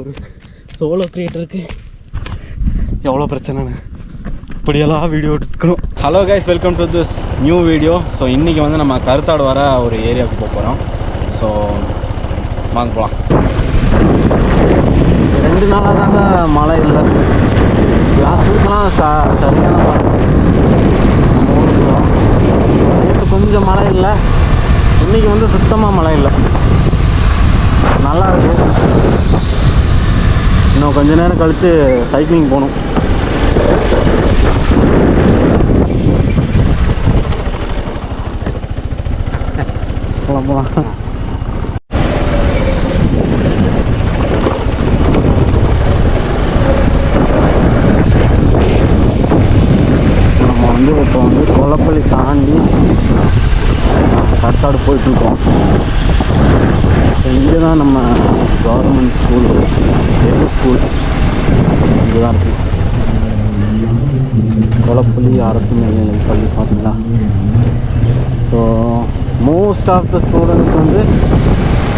ஒரு சோலோ கிரியேட்டருக்கு எவ்வளோ பிரச்சனைன்னு. இப்படியெல்லாம் வீடியோ எடுத்துக்கணும் hello guys welcome to this new video so இன்றைக்கி வந்து நம்ம கருத்தாடு வர ஒரு ஏரியாவுக்கு போக போகிறோம் ஸோ வாங்க போகலாம் ரெண்டு நாளாக தாங்க மழை இல்லை. லாஸ்ட் வீக்லாம் ச சரியான மழை. கொஞ்சம் மழை இல்லை. இன்றைக்கி வந்து சுத்தமாக மழை இல்லை நல்லா இருக்கு இன்னும் கொஞ்ச நேரம் கழித்து சைக்கிளிங் போகணும். போகலாம் போகலாம் நம்ம வந்து இப்போ வந்து கொல்லப்பள்ளி தாண்டி கற்காடு போயிட்டுருக்கோம். இங்கே தான் நம்ம கவர்மெண்ட் ஸ்கூல் பெரிய ஸ்கூல் இங்கே தான் இருக்குது கொலப்பள்ளி அரசு மேல்நிலை பள்ளி பார்த்தீங்களா? So most of the students வந்து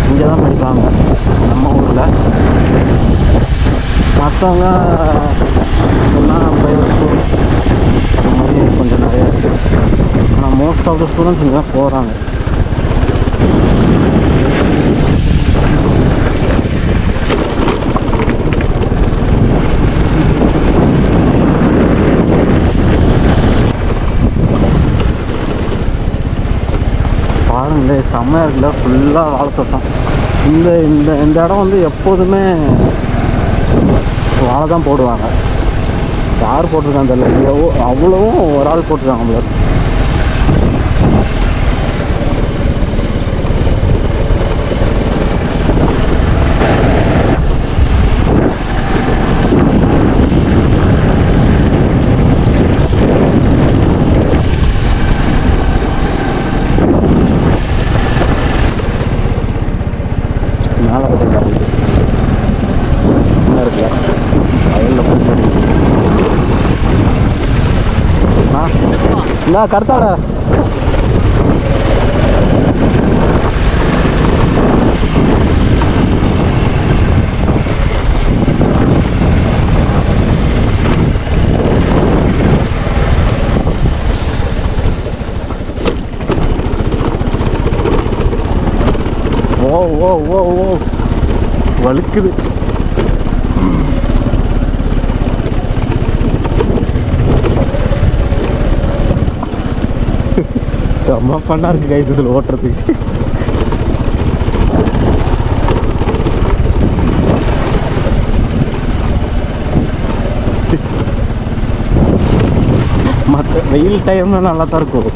இங்கே தான் படிப்பாங்க. நம்ம ஊரில். மற்றவங்க சொன்னால் ப்ரைவேட் ஸ்கூல் அந்த மாதிரி கொஞ்சம் நிறையா இருக்குது ஆனால் மோஸ்ட் ஆஃப் த ஸ்டூடெண்ட்ஸ் இங்கே தான் போகிறாங்க பாருங்களே செம்மையாக இருக்குல்ல ஃபுல்லாக வாழைத்தோட்டம் இந்த இந்த இந்த இடம் வந்து எப்போதுமே வாழை தான் போடுவாங்க. யார் போட்டிருக்காங்க தெரியல. எவ்வளோ அவ்வளவும் ஒரு ஆள் போட்டிருக்காங்க நம்மளுக்கு இருக்கு. மேலே பார்த்தீங்களா என்ன இருக்குல்ல வயலில் போய் ஆ என்ன கருத்தாட. ஓ ஓ வழுக்குது. செம்ம பண்ணா இருக்குது கைஸ் இதில் ஓட்டுறதுக்கு. மற்ற வெயில் டைமில் நல்லா தான் இருக்கும்.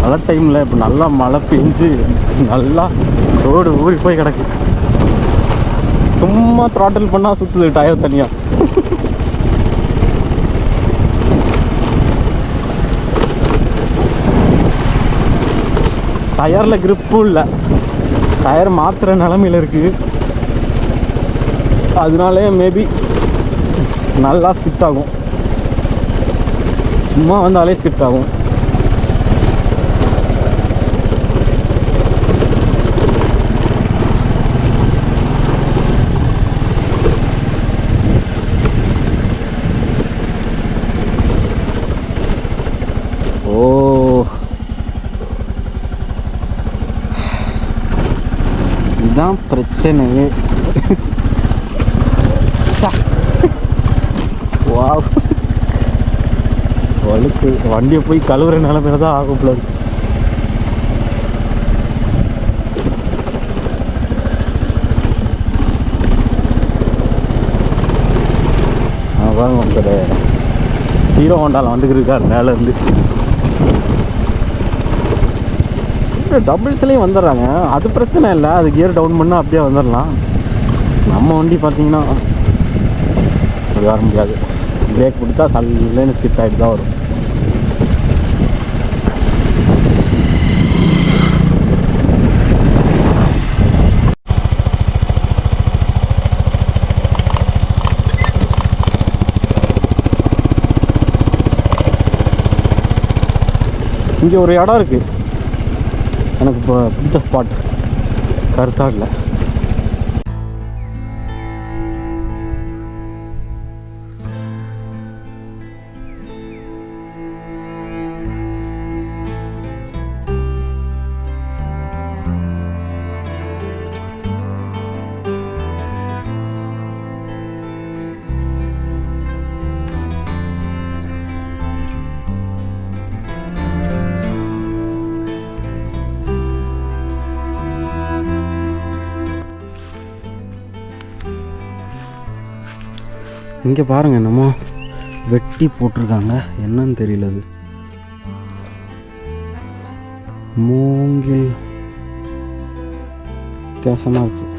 மழை டைமில் இப்போ நல்லா மழை பெஞ்சு நல்லா ரோடு ஊறி போய் கிடக்கு. சும்மா த்ராட்டில் பண்ணால் சுற்றுது டயர் தனியாக டயரில் கிரிப்பும் இல்லை. டயர் மாற்றுற நிலமையில இருக்குது அதனாலே மேபி நல்லா ஸ்கிட் ஆகும். சும்மா வந்தாலே ஸ்கிட் ஆகும். பிரச்சனையே வா வழுக்கு. வண்டியை போய் கழுவுற நிலமையில தான் ஆகும் போல இருக்கு. பாருங்க ஒருத்தர் ஹீரோ ஹோண்டாவில் வந்துக்கிட்டு இருக்கார் மேலேருந்து. டபுள்ஸ்லேயும் வந்துடுறாங்க. அது பிரச்சனை இல்லை. அது கியர் டவுன் பண்ணால் அப்படியே வந்துடலாம். நம்ம வண்டி பார்த்தீங்கன்னா அப்படி வர முடியாது. பிரேக் பிடிச்சா சல்லுன்னு ஸ்கிப் ஆகிட்டு தான் வரும். இங்கே ஒரு இடம் இருக்குது எனக்கு இப்போ பிடிச்ச ஸ்பாட் கருத்தாடில். இங்கே பாருங்க என்னமோ வெட்டி போட்டிருக்காங்க. என்னன்னு தெரியல அது. மூங்கில். வித்தியாசமாக இருக்கு.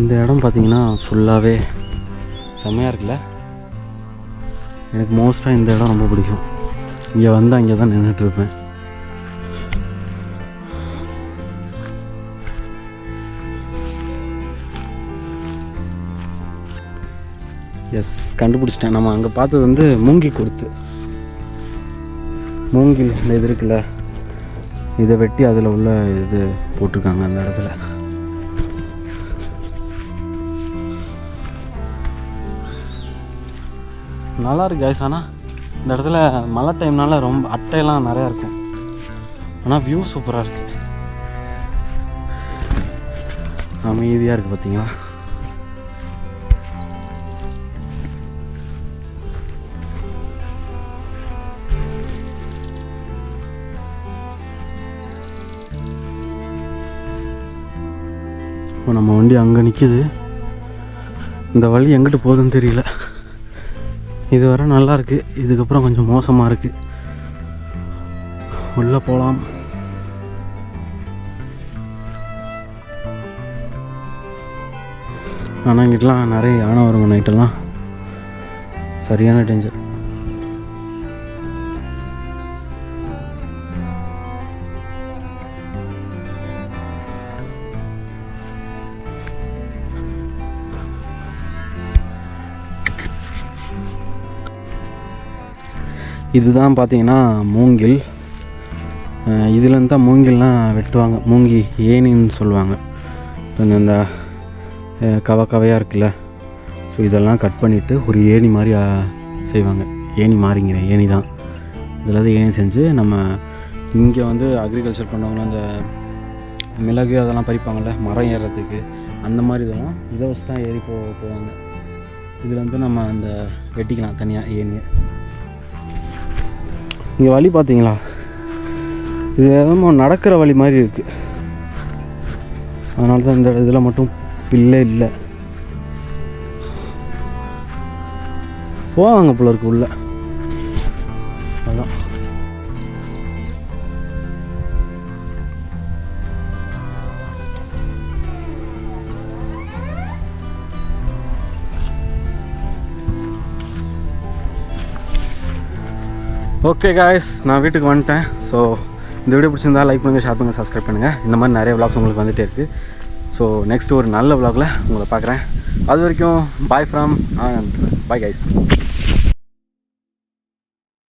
இந்த இடம் பார்த்தீங்கன்னா ஃபுல்லாகவே செம்மையாக இருக்குல்ல? எனக்கு மோஸ்ட்டாக இந்த இடம் ரொம்ப பிடிக்கும். இங்கே வந்து அங்கே தான் நின்றுட்டு எஸ் கண்டுபிடிச்சிட்டேன். நம்ம அங்கே பார்த்தது வந்து மூங்கி கொடுத்து மூங்கில் இந்த இது இருக்குல்ல இதை வெட்டி அதில் உள்ள இது போட்டிருக்காங்க அந்த இடத்துல. நல்லா இருக்கு guys ஆனால் இந்த இடத்துல மழை டைம்னால ரொம்ப அட்டையெல்லாம் நிறையா இருக்கும். ஆனால் வியூ சூப்பராக இருக்குது அமைதியாக இருக்குது பார்த்தீங்களா இப்போ நம்ம வண்டி அங்கே நிற்கிது இந்த வழி எங்கிட்டு போகுதுன்னு தெரியல. இது வரை நல்லா இருக்குது இதுக்கப்புறம் கொஞ்சம் மோசமாக இருக்குது உள்ளே போகலாம் ஆனால் இங்கிட்டலாம் நிறைய யானை வருங்க நைட்டெல்லாம் சரியான டேஞ்சர் இதுதான் பார்த்தீங்கன்னா மூங்கில். இதுலேருந்து தான் மூங்கில்லாம் வெட்டுவாங்க. மூங்கி ஏனின்னு சொல்லுவாங்க. கொஞ்சம் இந்த கவ கவையாக இருக்குல்ல. ஸோ இதெல்லாம் கட் பண்ணிவிட்டு ஒரு ஏணி மாதிரி செய்வாங்க. ஏணி மாறிங்கிறேன் ஏணி தான். இதில் தான் ஏணி செஞ்சு நம்ம இங்கே வந்து அக்ரிகல்ச்சர் பண்ணவங்களும் அந்த மிளகு அதெல்லாம் பறிப்பாங்கள்ல மரம் ஏறுறதுக்கு அந்த மாதிரி இதெல்லாம் இதை வச்சு தான் ஏறி போ போவாங்க. இதில் வந்து நம்ம அந்த வெட்டிக்கலாம் தனியாக ஏணியை. இங்கே வழி பார்த்தீங்களா இது ஏதோ நடக்கிற வழி மாதிரி இருக்குது அதனால தான் இந்த இதில் மட்டும் பில்லே இல்லை. போவாங்க போல இருக்கு உள்ள. அதான். ஓகே காய்ஸ் நான் வீட்டுக்கு வந்துட்டேன். ஸோ இந்த வீடியோ பிடிச்சிருந்தா லைக் பண்ணுங்கள் ஷேர் பண்ணுங்கள் சப்ஸ்கிரைப் பண்ணுங்கள் இந்த மாதிரி நிறைய vlogs உங்களுக்கு வந்துகிட்டே இருக்குது ஸோ நெக்ஸ்ட் ஒரு நல்ல vlogல உங்களை பார்க்குறேன். அது வரைக்கும் பாய் ஃப்ரம் பாய் கைஸ்